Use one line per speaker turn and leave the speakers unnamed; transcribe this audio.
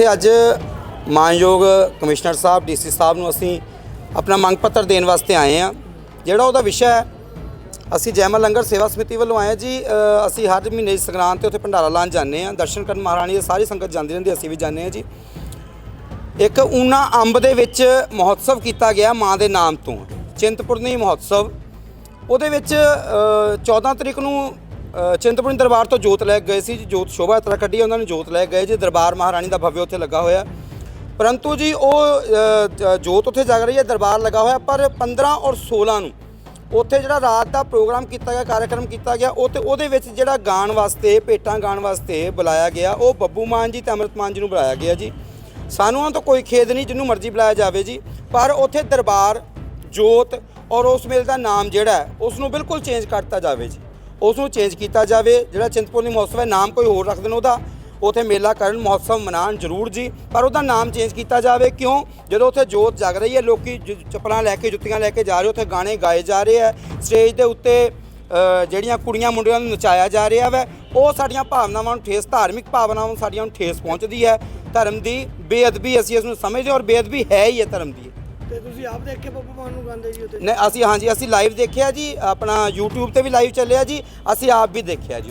ਤੇ ਅੱਜ ਮਾਨਯੋਗ ਕਮਿਸ਼ਨਰ ਸਾਹਿਬ ਡੀਸੀ ਸਾਹਿਬ ਨੂੰ ਅਸੀਂ ਆਪਣਾ ਮੰਗ ਪੱਤਰ ਦੇਣ ਵਾਸਤੇ ਆਏ ਆ ਜਿਹੜਾ ਉਹਦਾ ਵਿਸ਼ਾ ਹੈ ਅਸੀਂ ਜੈਮਲ ਲੰਗਰ ਸੇਵਾ ਸਮਿਤੀ ਵੱਲੋਂ ਆਏ ਹਾਂ ਜੀ। ਅਸੀਂ ਹਰ ਮਹੀਨੇ ਦੀ ਸੰਗਰਾਂਦ ਤੇ ਉੱਥੇ ਭੰਡਾਰਾ ਲਾਉਣ ਜਾਂਦੇ ਆ ਦਰਸ਼ਨ ਕਰਨ ਮਹਾਰਾਣੀ ਦੀ ਸਾਰੀ ਸੰਗਤ ਜਾਂਦੀ ਰਹਿੰਦੀ ਅਸੀਂ ਵੀ ਜਾਂਦੇ ਆ ਜੀ। ਇੱਕ ਊਨਾ ਅੰਬ ਦੇ ਵਿੱਚ ਮਹੋਤਸਵ ਕੀਤਾ ਗਿਆ ਮਾਂ ਦੇ ਨਾਮ ਤੋਂ। ਚਿੰਤਪੁਰਨੀ ਮਹੋਤਸਵ। ਉਹਦੇ ਵਿੱਚ ਅ, 14 ਤਰੀਕ ਨੂੰ ਚਿੰਤਪੁਰਨੀ ਦਰਬਾਰ ਤੋਂ ਜੋਤ ਲੈ ਕੇ ਗਏ ਸੀ ਜੋਤ ਸ਼ੋਭਾ ਯਾਤਰਾ ਕੱਢੀ, ਉਹਨਾਂ ਨੇ ਜੋਤ ਲੈ ਕੇ ਗਏ ਜੀ, ਦਰਬਾਰ ਮਹਾਰਾਣੀ ਦਾ ਭਵਯ ਉੱਥੇ ਲੱਗਾ ਹੋਇਆ। ਪਰੰਤੂ ਜੀ, ਉਹ ਜੋਤ ਉੱਥੇ ਜਗ ਰਹੀ ਹੈ, ਦਰਬਾਰ ਲੱਗਾ ਹੋਇਆ, ਪਰ 15 ਔਰ 16 ਨੂੰ ਉੱਥੇ ਜਿਹੜਾ ਰਾਤ ਦਾ ਪ੍ਰੋਗਰਾਮ ਕੀਤਾ ਗਿਆ, ਕਾਰਜਕ੍ਰਮ ਕੀਤਾ ਗਿਆ, ਉਹ ਤੇ ਉਹਦੇ ਵਿੱਚ ਜਿਹੜਾ ਗਾਣ ਵਾਸਤੇ, ਭੇਟਾਂ ਗਾਣ ਵਾਸਤੇ ਬੁਲਾਇਆ ਗਿਆ, ਉਹ ਬੱਬੂ ਮਾਨ ਜੀ ਤੇ ਅੰਮ੍ਰਿਤ ਮਾਨ ਜੀ ਨੂੰ ਬੁਲਾਇਆ ਗਿਆ ਜੀ। ਸਾਨੂੰ ਉਹਨਾਂ ਤੋਂ ਕੋਈ ਖੇਦ ਨਹੀਂ, ਜਿਹਨੂੰ ਮਰਜ਼ੀ ਬੁਲਾਇਆ ਜਾਵੇ ਜੀ, ਪਰ ਉੱਥੇ ਦਰਬਾਰ, ਜੋਤ ਔਰ ਉਸ ਮੇਲ ਦਾ ਨਾਮ ਜਿਹੜਾ ਉਸ ਨੂੰ ਬਿਲਕੁਲ ਚੇਂਜ ਕਰਤਾ ਜਾਵੇ ਜੀ। ਉਸ ਨੂੰ ਚੇਂਜ ਕੀਤਾ ਜਾਵੇ। ਜਿਹੜਾ ਚਿੰਤਪੁਰਨੀ ਮਹੋਤਸਵ ਹੈ, ਨਾਮ ਕੋਈ ਹੋਰ ਰੱਖ ਦੇਣ ਉਹਦਾ। ਉਥੇ ਮੇਲਾ ਕਰਨ, ਮਹੋਤਸਵ ਮਨਾਉਣ ਜ਼ਰੂਰ ਜੀ। ਪਰ ਉਹਦਾ ਨਾਮ ਚੇਂਜ ਕੀਤਾ ਜਾਵੇ। ਕਿਉਂ? ਜਦੋਂ ਉੱਥੇ ਜੋਤ ਜਗ ਰਹੀ ਹੈ, ਲੋਕੀ ਜ- ਚੱਪਲਾਂ ਲੈ ਕੇ, ਜੁੱਤੀਆਂ ਲੈ ਕੇ ਜਾ ਰਹੇ, ਉੱਥੇ ਗਾਣੇ ਗਾਏ ਜਾ ਰਹੇ ਆ ਸਟੇਜ ਦੇ ਉੱਤੇ ਜਿਹੜੀਆਂ ਕੁੜੀਆਂ ਮੁੰਡਿਆਂ ਨੂੰ ਨਚਾਇਆ ਜਾ ਰਿਹਾ ਵੈ, ਉਹ ਸਾਡੀਆਂ ਭਾਵਨਾਵਾਂ ਨੂੰ ਠੇਸ, ਧਾਰਮਿਕ ਭਾਵਨਾਵਾਂ ਨੂੰ ਸਾਡੀਆਂ ਨੂੰ ਠੇਸ ਪਹੁੰਚਦੀ ਹੈ। ਧਰਮ ਦੀ ਬੇਅਦਬੀ ਅਸੀਂ ਇਸ ਨੂੰ ਸਮਝਦੇ ਹਾਂ ਔਰ ਬੇਅਦਬੀ ਹੈ ਹੀ ਹੈ ਧਰਮ ਦੀ।
ਤੇ ਤੁਸੀਂ ਆਪ ਦੇਖ ਕੇ ਬੱਬੂ ਮਾਨ ਨੂੰ ਗਾਉਂਦੇ ਜੀ ਉੱਤੇ
ਨੇ ਅਸੀਂ, ਹਾਂਜੀ, ਅਸੀਂ ਲਾਈਵ ਦੇਖਿਆ ਜੀ, ਆਪਣਾ YouTube ਤੇ ਵੀ ਲਾਈਵ ਚੱਲਿਆ ਜੀ, ਅਸੀਂ ਆਪ ਵੀ ਦੇਖਿਆ ਜੀ।